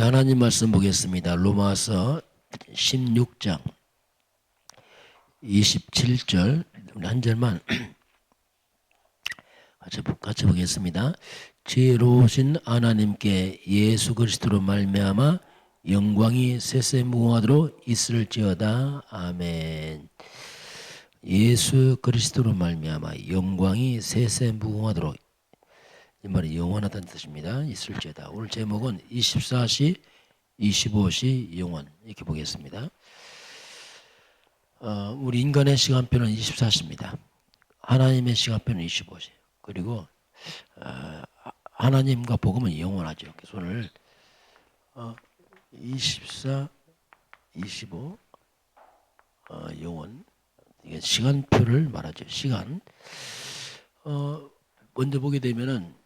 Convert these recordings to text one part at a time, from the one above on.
네, 하나님 말씀 보겠습니다. 로마서 16장 27절 한 절만 같이, 보- 같이 보겠습니다. 지혜로우신 하나님께 예수 그리스도로 말미암아 영광이 세세 무궁하도록 있을지어다. 아멘. 예수 그리스도로 말미암아 영광이 세세 무궁하도록 이 말이 영원하다는 뜻입니다. 있을지어다. 오늘 제목은 24시, 25시 영원 이렇게 보겠습니다. 어, 우리 인간의 시간표는 24시입니다. 하나님의 시간표는 25시. 그리고 어, 하나님과 복음은 영원하죠. 그래서 오늘 어, 24, 25 어, 영원 이게 시간표를 말하죠. 시간. 어, 먼저 보게 되면은 어,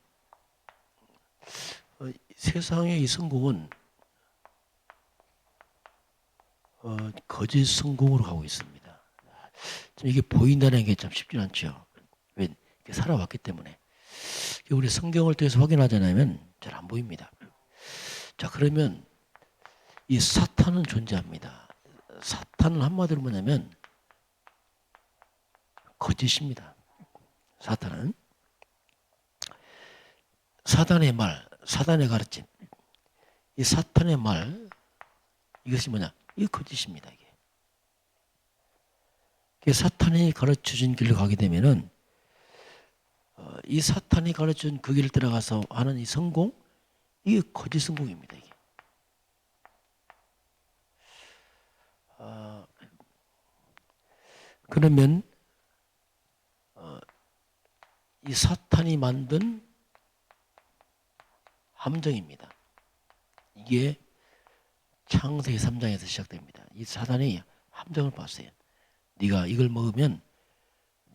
세상의 이 성공은 어, 거짓 성공으로 가고 있습니다. 좀 이게 보인다는 게 참 쉽지 않죠. 왜 이렇게 살아왔기 때문에 우리 성경을 통해서 확인하자면 잘 안 보입니다. 자 그러면 이 사탄은 존재합니다. 사탄은 한마디로 뭐냐면 거짓입니다. 사탄은 사단의 말, 사단의 가르침, 이 사탄의 말 이것이 뭐냐? 이 거짓입니다. 이게. 이게 사탄이 가르쳐준 길로 가게 되면은 어, 이 사탄이 가르쳐준 그 길을 따라가서 하는 이 성공 이게 거짓 성공입니다. 이게. 아, 그러면 어, 이 사탄이 만든 함정입니다. 이게 창세기 3장에서 시작됩니다. 이 사단이 함정을 봤어요. 네가 이걸 먹으면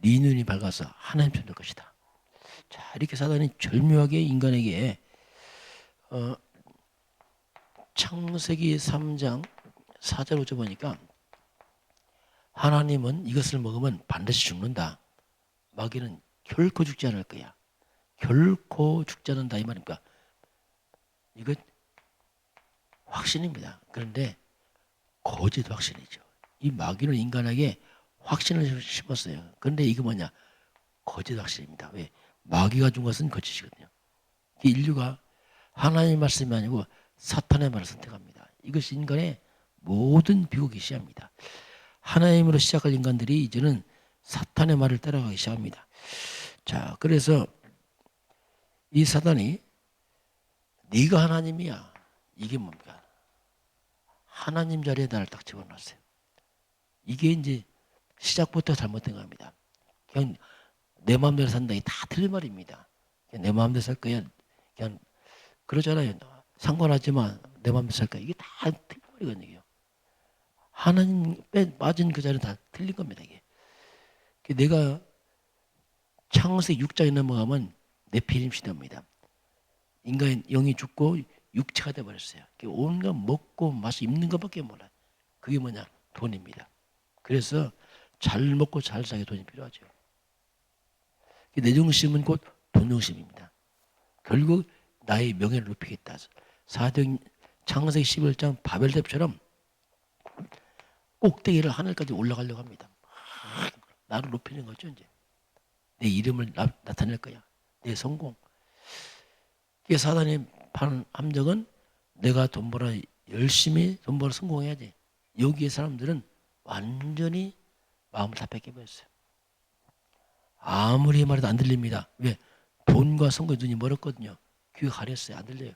네 눈이 밝아서 하나님 편될 것이다. 자 이렇게 사단이 절묘하게 인간에게 어, 창세기 3장 4절 5절 보니까 하나님은 이것을 먹으면 반드시 죽는다. 마귀는 결코 죽지 않을 거야. 결코 죽지 않는다 이 말입니까? 이거 확신입니다. 그런데 거짓 확신이죠. 이 마귀는 인간에게 확신을 심었어요. 그런데 이게 뭐냐? 거짓 확신입니다. 왜? 마귀가 준 것은 거짓이거든요. 이 인류가 하나님의 말씀이 아니고 사탄의 말을 선택합니다. 이것이 인간의 모든 비극이 시작합니다. 하나님으로 시작할 인간들이 이제는 사탄의 말을 따라가기 시작합니다. 자, 그래서 이 사단이 네가 하나님이야. 이게 뭡니까? 하나님 자리에 나를 딱 집어넣었어요. 이게 이제 시작부터 잘못된 겁니다. 그냥 내 마음대로 산다. 이게 다 틀린 말입니다. 내 마음대로 살 거야. 그냥 그러잖아요. 상관하지만 내 마음대로 살 거야. 이게 다 틀린 말이거든요. 하나님 빼 빠진 그 자리는 다 틀린 겁니다. 이게. 내가 창세기 6장에 넘어가면 네피림 시대입니다. 인간의 영이 죽고 육체가 돼 버렸어요. 온갖 먹고 마시 입는 것밖에 몰라. 그게 뭐냐? 돈입니다. 그래서 잘 먹고 잘 살기 돈이 필요하죠. 내 중심은 곧 돈 중심입니다. 결국 나의 명예를 높이겠다. 사등 창세기 11장 바벨탑처럼 꼭대기를 하늘까지 올라가려고 합니다. 나를 높이는 거죠 이제. 내 이름을 나, 타낼 거야. 내 성공. 이게 사단이 파는 함정은 내가 돈 벌어 열심히 돈 벌어 성공해야지. 여기에 사람들은 완전히 마음을 다 뺏겨버렸어요. 아무리 말해도 안 들립니다. 왜? 돈과 성공에 눈이 멀었거든요. 귀가 가렸어요. 안 들려요.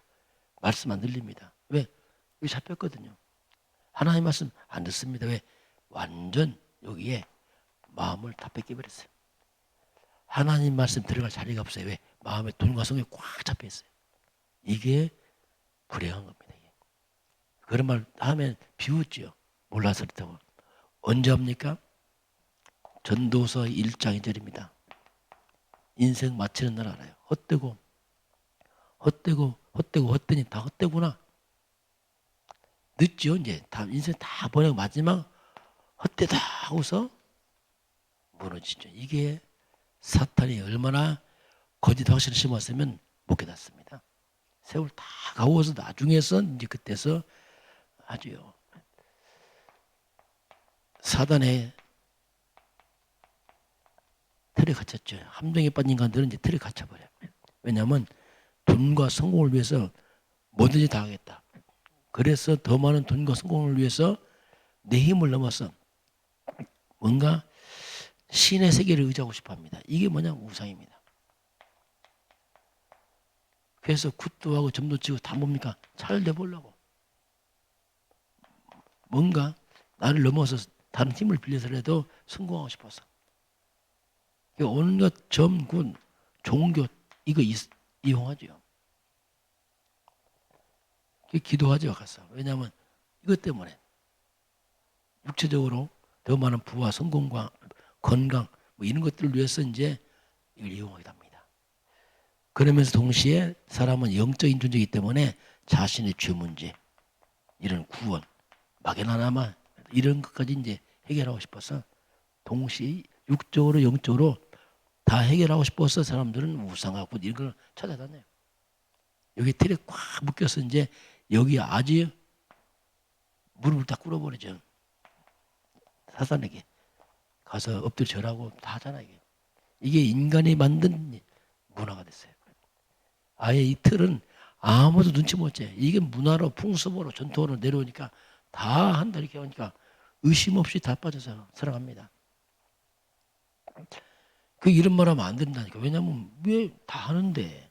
말씀 안 들립니다. 왜? 여기 잡혔거든요. 하나님 말씀 안 듣습니다. 왜? 완전 여기에 마음을 다 뺏겨버렸어요. 하나님 말씀 들어갈 자리가 없어요. 왜? 마음에 돈과 성에 꽉 잡혀 있어요. 이게 불행한 겁니다. 그런 말 하면 비웃지요. 몰라서 그렇다고. 언제 합니까? 전도서 1장 2절입니다. 인생 마치는 날 알아요. 헛되고, 헛되고, 헛되고, 헛되니 다 헛되구나. 늦죠, 이제. 다, 인생 다 보내고 마지막 헛되다 하고서 무너지죠. 이게 사탄이 얼마나 거짓 확신을 심었으면 못 깨닫습니다. 세월 다 가고서 나중에서 이제 그때서 아주요 사단의 틀에 갇혔죠. 함정에 빠진 간들은 이제 틀에 갇혀버려요. 왜냐하면 돈과 성공을 위해서 뭐든지 다 하겠다. 그래서 더 많은 돈과 성공을 위해서 내 힘을 넘어서 뭔가 신의 세계를 의지하고 싶어 합니다. 이게 뭐냐? 우상입니다. 그래서 굿도 하고 점도 치고 다 뭡니까? 잘 내보려고. 뭔가 나를 넘어서 다른 힘을 빌려서라도 성공하고 싶어서. 온갖 점, 군, 종교 이거 이- 이용하죠. 기도하죠 가서. 왜냐하면 이것 때문에 육체적으로 더 많은 부와 성공과 건강 뭐 이런 것들을 위해서 이제 이걸 이용하게 됩니다. 그러면서 동시에 사람은 영적인 존재이기 때문에 자신의 죄 문제, 이런 구원, 막연하나마 이런 것까지 이제 해결하고 싶어서 동시에 육적으로 영적으로 다 해결하고 싶어서 사람들은 우상하고 이런 걸 찾아다녀요. 여기 틀에 꽉 묶여서 이제 여기 아주 무릎을 다 꿇어버리죠. 사단에게 가서 엎드려 절하고 다 하잖아 이게. 이게 인간이 만든 문화가 됐어요. 아예 이 틀은 아무도 눈치 못 채. 이게 문화로 풍습으로 전통으로 내려오니까 다 한다 이렇게 하니까 의심 없이 다 빠져서 살아갑니다. 그 이런 말 하면 안 된다니까. 왜냐면 왜 다 하는데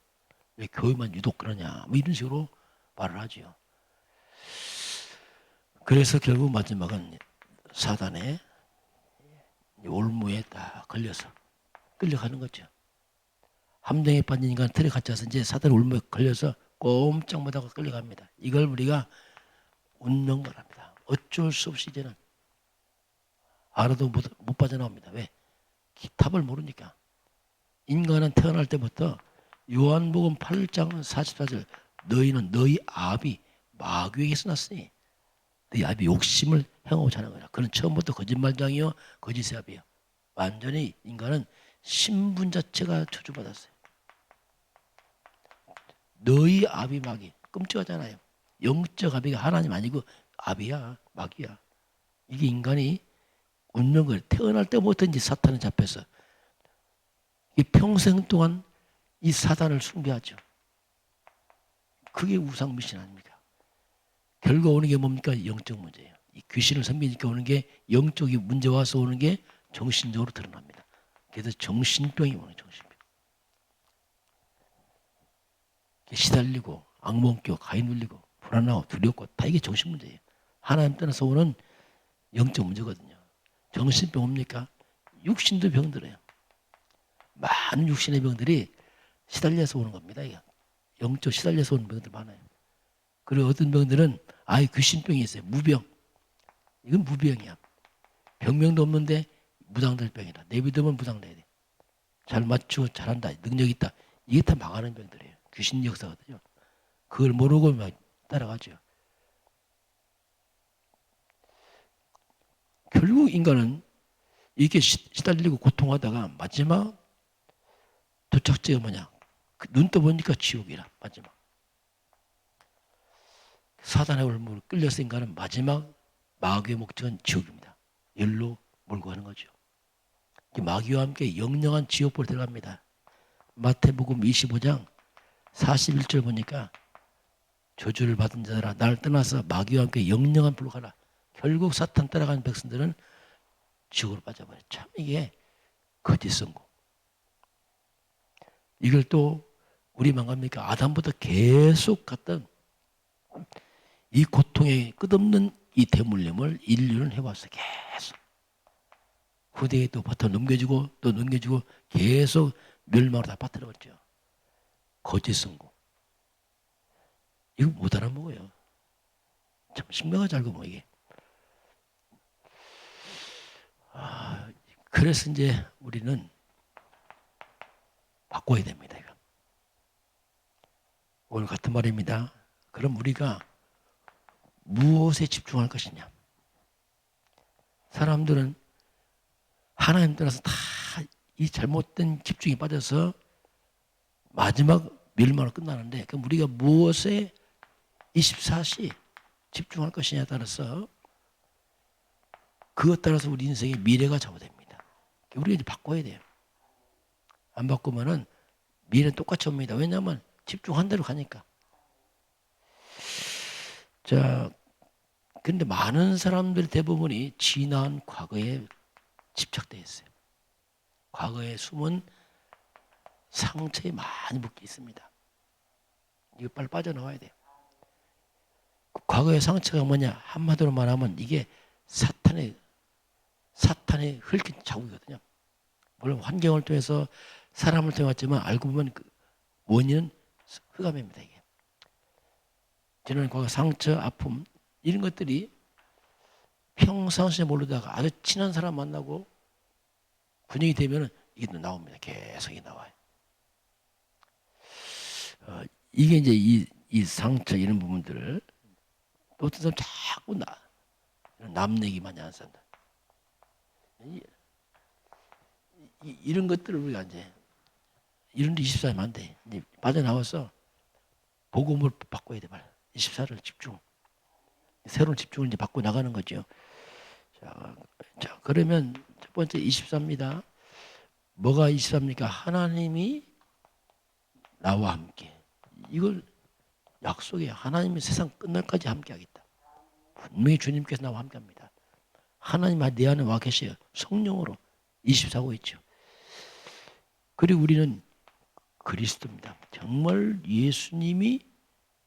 왜 교회만 유독 그러냐. 뭐 이런 식으로 말을 하지요. 그래서 결국 마지막은 사단의 올무에 딱 걸려서 끌려가는 거죠. 함정에 빠진 인간 틀에 갇혀서 이제 사단 올무에 걸려서 꼼짝 못하고 끌려갑니다. 이걸 우리가 운명 말합니다. 어쩔 수 없이 이제는 알아도 못, 못 빠져나옵니다. 왜? 기탑을 모르니까. 인간은 태어날 때부터 요한복음 8장 44절 너희는 너희 아비 마귀에게서 났으니 너희 아비 욕심을 행하고자 하는 거야. 그는 처음부터 거짓말장이요 거짓의 아비요. 완전히 인간은 신분 자체가 저주받았어요. 너희 아비 마귀 끔찍하잖아요. 영적 아비가 하나님 아니고 아비야 마귀야. 이게 인간이 운명을 태어날 때부터 이제 사탄에 잡혀서 이 평생 동안 이 사단을 숭배하죠. 그게 우상 미신 아닙니까? 결국 오는 게 뭡니까? 영적 문제예요. 이 귀신을 섬기니까 오는 게 영적인 문제 와서 오는 게 정신적으로 드러납니다. 그래서 정신병이 오는 정신병. 시달리고 악몽 껴 가위 눌리고 불안하고 두렵고 다 이게 정신 문제예요. 하나님 떠나서 오는 영적 문제거든요. 정신병 옵니까? 육신도 병들어요. 많은 육신의 병들이 시달려서 오는 겁니다. 이게. 영적 시달려서 오는 병들 많아요. 그리고 어떤 병들은 아예 귀신병이 있어요. 무병. 이건 무병이야. 병명도 없는데 무당될 병이다. 내 믿으면 무당돼야 돼. 잘 맞추고 잘한다. 능력 있다. 이게 다 망하는 병들이에요. 귀신 역사거든요. 그걸 모르고 막 따라가죠. 결국 인간은 이렇게 시- 시달리고 고통하다가 마지막 도착지가 뭐냐? 그눈 떠보니까 지옥이라 마지막. 사단의 올무로 끌려서 인간은 마지막 마귀의 목적은 지옥입니다. 열로 몰고 가는 거죠. 이 마귀와 함께 영영한 지옥불 들어갑니다. 마태복음 25장 41절 보니까 저주를 받은 자들아 나를 떠나서 마귀와 함께 영영한 불로 가라. 결국 사탄 따라가는 백성들은 지옥으로 빠져버려. 참 이게 거짓 선고. 이걸 또 우리만 갑니까? 아담부터 계속 갔던 이 고통의 끝없는 이 대물림을 인류는 해왔어. 계속. 후대에 또 버터 넘겨주고 또 넘겨주고 계속 멸망으로 다 빠뜨려버렸죠. 거짓 선고. 이거 못 알아먹어요. 참 신명하지 알고 뭐 이게. 아, 그래서 이제 우리는 바꿔야 됩니다. 이거. 오늘 같은 말입니다. 그럼 우리가 무엇에 집중할 것이냐? 사람들은 하나님 떠나서 다 이 잘못된 집중에 빠져서 마지막 멸망으로 끝나는데 그럼 우리가 무엇에 24시 집중할 것이냐에 따라서 그것 따라서 우리 인생의 미래가 좌우됩니다. 우리가 이제 바꿔야 돼요. 안 바꾸면은 미래는 똑같이 옵니다. 왜냐하면 집중한 대로 가니까. 자, 근데 많은 사람들 대부분이 지난 과거에 집착돼 있어요. 과거에 숨은 상처에 많이 묶여 있습니다. 이거 빨리 빠져나와야 돼요. 과거의 상처가 뭐냐? 한마디로 말하면 이게 사탄의 사탄의 흙인 자국이거든요. 물론 환경을 통해서 사람을 통해 왔지만 알고 보면 그 원인은 흑암입니다. 이게 지난 과거 상처, 아픔 이런 것들이 평상시에 모르다가 아주 친한 사람 만나고 분위기 되면은 이게 또 나옵니다. 계속 이 나와요. 어, 이게 이제 이, 이 상처 이런 부분들을 또 어떤 사람 자꾸 나, 남 얘기 많이 안 산다. 이, 이, 이 런 것들을 우리가 이제 이런 데 24면 안 돼. 이제 빠져나와서 복음을 바꿔야 돼. 말. 24를 집중. 새로운 집중을 이제 바꿔 나가는 거죠. 자, 자, 그러면 첫 번째 24입니다. 뭐가 24입니까? 하나님이 나와 함께. 이걸 약속이에요. 하나님이 세상 끝날까지 함께 하겠다. 분명히 주님께서 나와 함께 합니다. 하나님 내 안에 와 계셔요. 성령으로 24고 있죠. 그리고 우리는 그리스도입니다. 정말 예수님이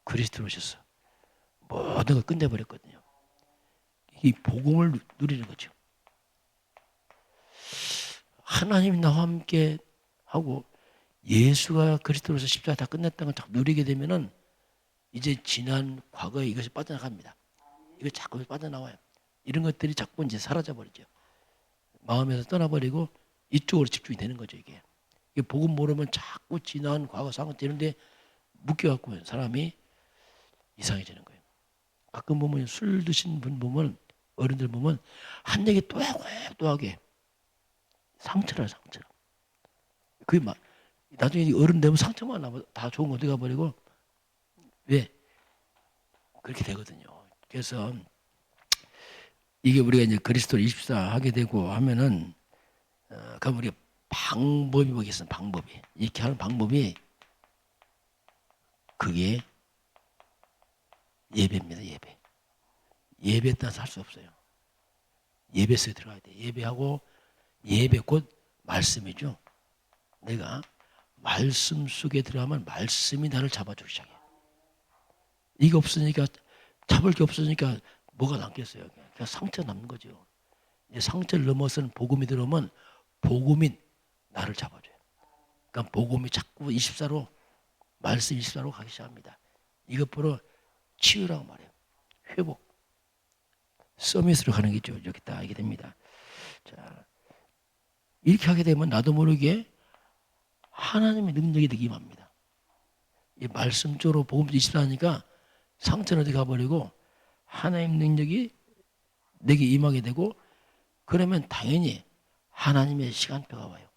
그리스도로 오셨어. 모든 걸 끝내버렸거든요. 이 복음을 누- 누리는 거죠. 하나님이 나와 함께 하고 예수가 그리스도로서 십자가 다 끝냈다는 걸 자꾸 누리게 되면은 이제 지난 과거에 이것이 빠져나갑니다. 이거 자꾸 빠져나와요. 이런 것들이 자꾸 이제 사라져 버리죠. 마음에서 떠나버리고 이쪽으로 집중이 되는 거죠 이게. 이게 복음 모르면 자꾸 지난 과거 상황 되는데 묶여갖고 사람이 이상해지는 거예요. 가끔 보면 술 드신 분 보면 어른들 보면 한 얘기 또 하고 또 하게 상처라 상처. 그게 막 나중에 어른 되면 상처만 남아 다 좋은 거 어디 가버리고. 왜? 그렇게 되거든요. 그래서 이게 우리가 이제 그리스도를 24 하게 되고 하면은 어, 그럼 우리가 방법이 뭐겠어 방법이. 이렇게 하는 방법이 그게 예배입니다 예배. 예배 따라서 할 수 없어요. 예배 속에 들어가야 돼. 예배하고 예배 곧 말씀이죠. 내가 말씀 속에 들어가면 말씀이 나를 잡아주기 시작해 이게 없으니까 잡을 게 없으니까 뭐가 남겠어요 그냥 상처 남는 거죠 상처를 넘어서는 복음이 들어오면 복음이 나를 잡아줘요. 그러니까 복음이 자꾸 24로 말씀 24로 가기 시작합니다. 이것 보러 치유라고 말해요. 회복. 서밋으로 가는 게죠. 이렇게 딱 알게 됩니다. 자, 이렇게 하게 되면 나도 모르게 하나님의 능력이 되기 임합니다. 이 말씀적으로 복음 24하니까 상처는 어디 가버리고 하나님 능력이 내게 임하게 되고 그러면 당연히 하나님의 시간표가 와요.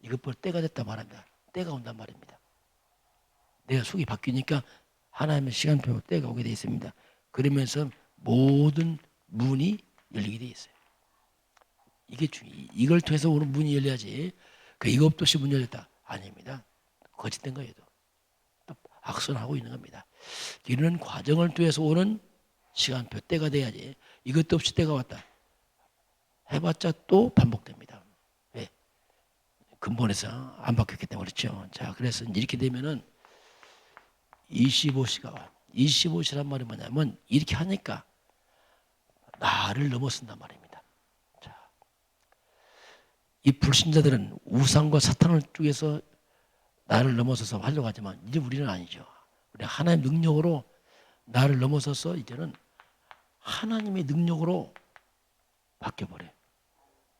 이것 볼 때가 됐다 말합니다. 때가 온단 말입니다. 내가 속이 바뀌니까 하나님의 시간표 때가 오게 되어 있습니다. 그러면서 모든 문이 열리게 되어 있어요. 이게 중 이걸 통해서 오는 문이 열려야지. 그 이것 없이 문 열렸다. 아닙니다. 거짓된 거예요. 또 악선하고 있는 겁니다. 이런 과정을 통해서 오는 시간표 때가 돼야지. 이것도 없이 때가 왔다. 해봤자 또 반복됩니다. 왜? 근본에서 안 바뀌었기 때문에 그렇죠. 자, 그래서 이렇게 되면은 25시가 와. 25시란 말이 뭐냐면 이렇게 하니까 나를 넘어선단 말입니다. 자, 이 불신자들은 우상과 사탄을 쪽에서 나를 넘어서서 하려고 하지만 이제 우리는 아니죠. 우리 하나님 능력으로 나를 넘어서서 이제는 하나님의 능력으로 바뀌어버려요.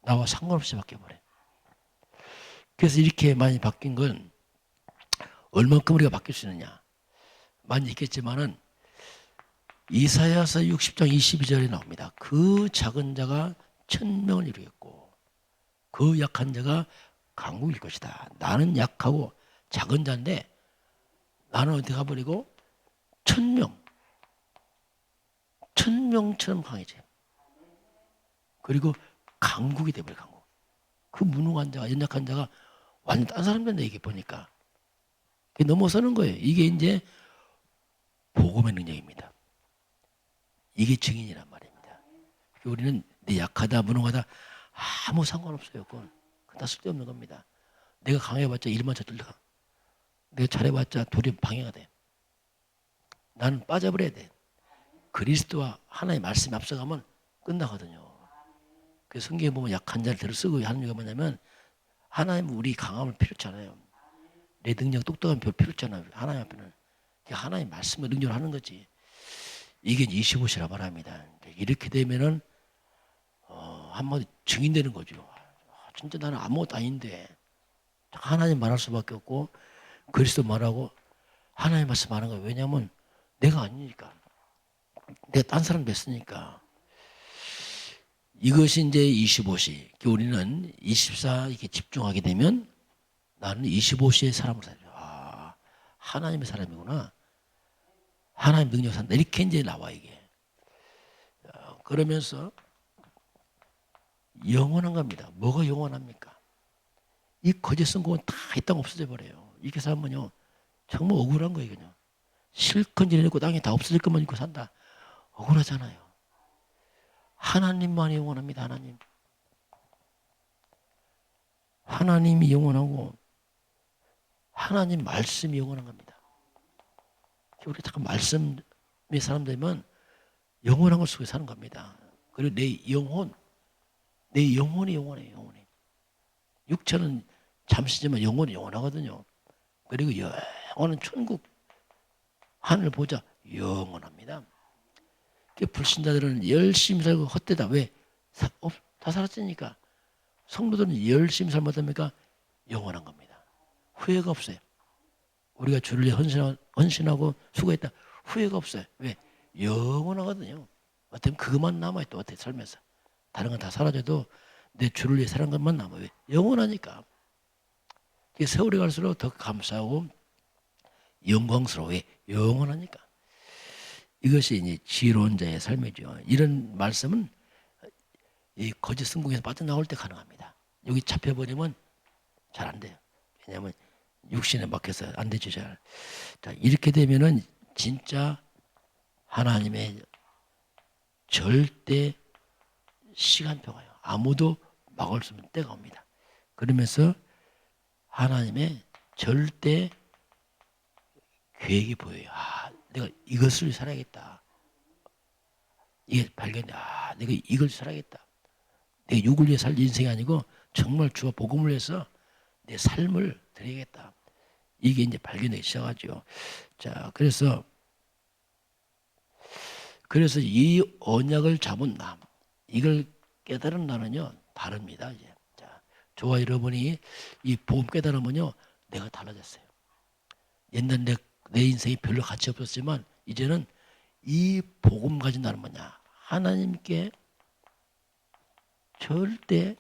나와 상관없이 바뀌어버려요. 그래서 이렇게 많이 바뀐 건 얼만큼 우리가 바뀔 수 있느냐. 많이 있겠지만은 이사야서 60장 22절에 나옵니다. 그 작은 자가 천명을 이루겠고 그 약한 자가 강국일 것이다. 나는 약하고 작은 자인데 나는 어디 가버리고 천명 천명처럼 강해져요. 그리고 강국이 돼버려 강국. 그 무능한 자가 연약한 자가 완전 딴 사람 된다 이게 보니까 넘어서는 거예요. 이게 이제 복음의 능력입니다. 이게 증인이란 말입니다. 우리는 내 약하다 무능하다 아무 상관없어요. 그건 그건 다 쓸데없는 겁니다. 내가 강해봤자 일만 저들러 내가 잘해봤자 둘이 방해가 돼. 나는 빠져버려야 돼. 그리스도와 하나의 말씀이 앞서가면 끝나거든요. 그 성경에 보면 약한 자를 들어 쓰고 하는 이유가 뭐냐면 하나님 우리 강함을 필요치 않아요. 내 능력 똑똑한 별 필요치 않아요. 하나님 앞에는 하나님 말씀을 능력을 하는 거지. 이게 25시라 말합니다. 이렇게 되면은 어, 한마디 증인되는 거죠. 아, 진짜 나는 아무것도 아닌데 하나님 말할 수밖에 없고 그리스도 말하고 하나님 말씀 하는 거예요. 왜냐하면 내가 아니니까. 내가 딴 사람 됐으니까. 이것이 이제 25시. 우리는 24 이렇게 집중하게 되면 나는 25시의 사람으로 살죠. 아, 하나님의 사람이구나. 하나님 능력 산다. 이렇게 이제 나와 이게. 어, 그러면서 영원한 겁니다. 뭐가 영원합니까? 이 거짓 성공은 다 이 땅 없어져 버려요. 이렇게 살면요. 정말 억울한 거예요, 그냥. 실컷 지내고 땅에 다 없어질 것만 입고 산다. 억울하잖아요. 하나님만이 영원합니다, 하나님. 하나님이 영원하고 하나님 말씀이 영원한 겁니다. 우리 자꾸 말씀의 사람 되면 영원한 것 속에 사는 겁니다. 그리고 내 영혼, 내 영혼이 영원해요, 영혼이. 육체는 잠시지만 영혼이 영원하거든요. 그리고 영원한 천국, 하늘 보자 영원합니다. 그 불신자들은 열심히 살고 헛되다. 왜? 사, 없, 다 살았으니까. 성도들은 열심히 살면 어떻습니까? 영원한 겁니다. 후회가 없어요. 우리가 주를 위해 헌신하고, 수고했다. 후회가 없어요. 왜? 영원하거든요. 어떻게 그것만 남아요. 또 어떻게 살면서. 다른 건 다 사라져도 내 주를 위해 살은 것만 남아요. 왜? 영원하니까. 세월이 갈수록 더 감사하고 영광스러워요. 영원하니까. 이것이 이제 지혜로운 자의 삶이죠. 이런 말씀은 이 거짓 성공에서 빠져나올 때 가능합니다. 여기 잡혀버리면 잘 안 돼요. 왜냐하면 육신에 막혀서 안 되죠, 잘. 자, 이렇게 되면은 진짜 하나님의 절대 시간표가요. 아무도 막을 수 없는 때가 옵니다. 그러면서 하나님의 절대 계획이 보여요. 아, 내가 이것을 살아야겠다. 이게 발견돼. 아, 내가 이걸 살아야겠다. 내 육을 위해 살 인생이 아니고 정말 주와 복음을 위해서 내 삶을 드리겠다. 이게 이제 발견되기 시작하죠. 자, 그래서 그래서 이 언약을 잡은 남, 이걸 깨달은 나는요 다릅니다. 이제 자, 저와 여러분이 이 복음 깨달으면요 내가 달라졌어요. 옛날 내, 내 인생이 별로 가치 없었지만 이제는 이 복음 가진 나는 뭐냐 하나님께 절대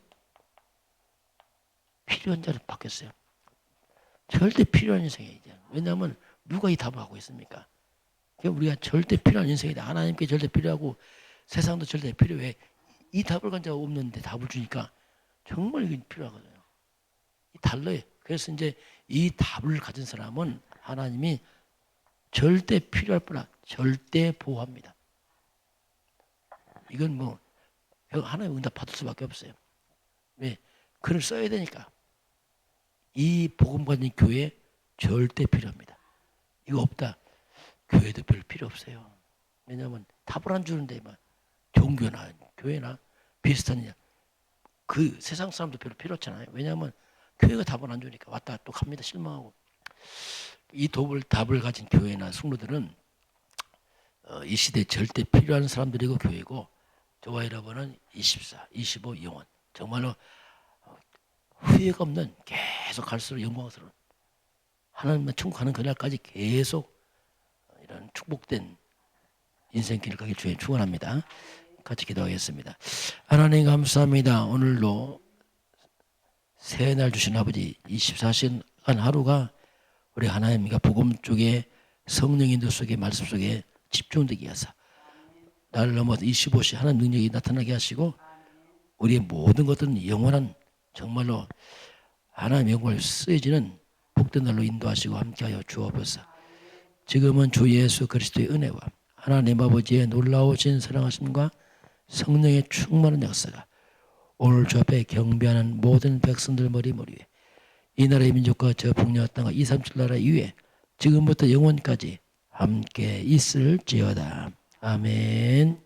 필요한 자를 바뀌었어요. 절대 필요한 인생이에요. 이제. 왜냐하면 누가 이 답을 하고 있습니까? 우리가 절대 필요한 인생이다. 하나님께 절대 필요하고 세상도 절대 필요해. 이 답을 간 자가 없는데 답을 주니까 정말 이게 필요하거든요. 이 달라요. 그래서 이제 이 답을 가진 사람은 하나님이 절대 필요할 뿐아 절대 보호합니다. 이건 뭐 하나님 응답 받을 수밖에 없어요. 왜? 글을 써야 되니까. 이 복음 가진 교회 절대 필요합니다. 이거 없다. 교회도 별 필요 없어요. 왜냐하면 답을 안 주는데 막 종교나 교회나 비슷한 그 세상 사람도 별로 필요 없잖아요. 왜냐하면 교회가 답을 안 주니까 왔다 또 갑니다. 실망하고 이 답을 답을 가진 교회나 성도들은 어, 이 시대에 절대 필요한 사람들이고 교회고 저와 여러분은 24, 25 영원 정말로 후회가 없는 계속 갈수록 영광스러운 하나님만 충고하는 그날까지 계속 이런 축복된 인생길을 가길 주에 축원합니다. 같이 기도하겠습니다. 하나님 감사합니다. 오늘도 새날 주신 아버지 24시간 하루가 우리 하나님과 복음 쪽에 성령 인도 속에 말씀 속에 집중되게 하사 나를 넘어서 25시 하나님 능력이 나타나게 하시고 우리의 모든 것들은 영원한 정말로 하나님의 영광을 쓰여지는 복된 날로 인도하시고 함께하여 주옵소서. 지금은 주 예수 그리스도의 은혜와 하나님 아버지의 놀라우신 사랑하심과 성령의 충만한 역사가 오늘 주 앞에 경배하는 모든 백성들 머리 머리 위에 이 나라의 민족과 저 북녘 땅과 237 나라 이외에 지금부터 영원까지 함께 있을지어다. 아멘.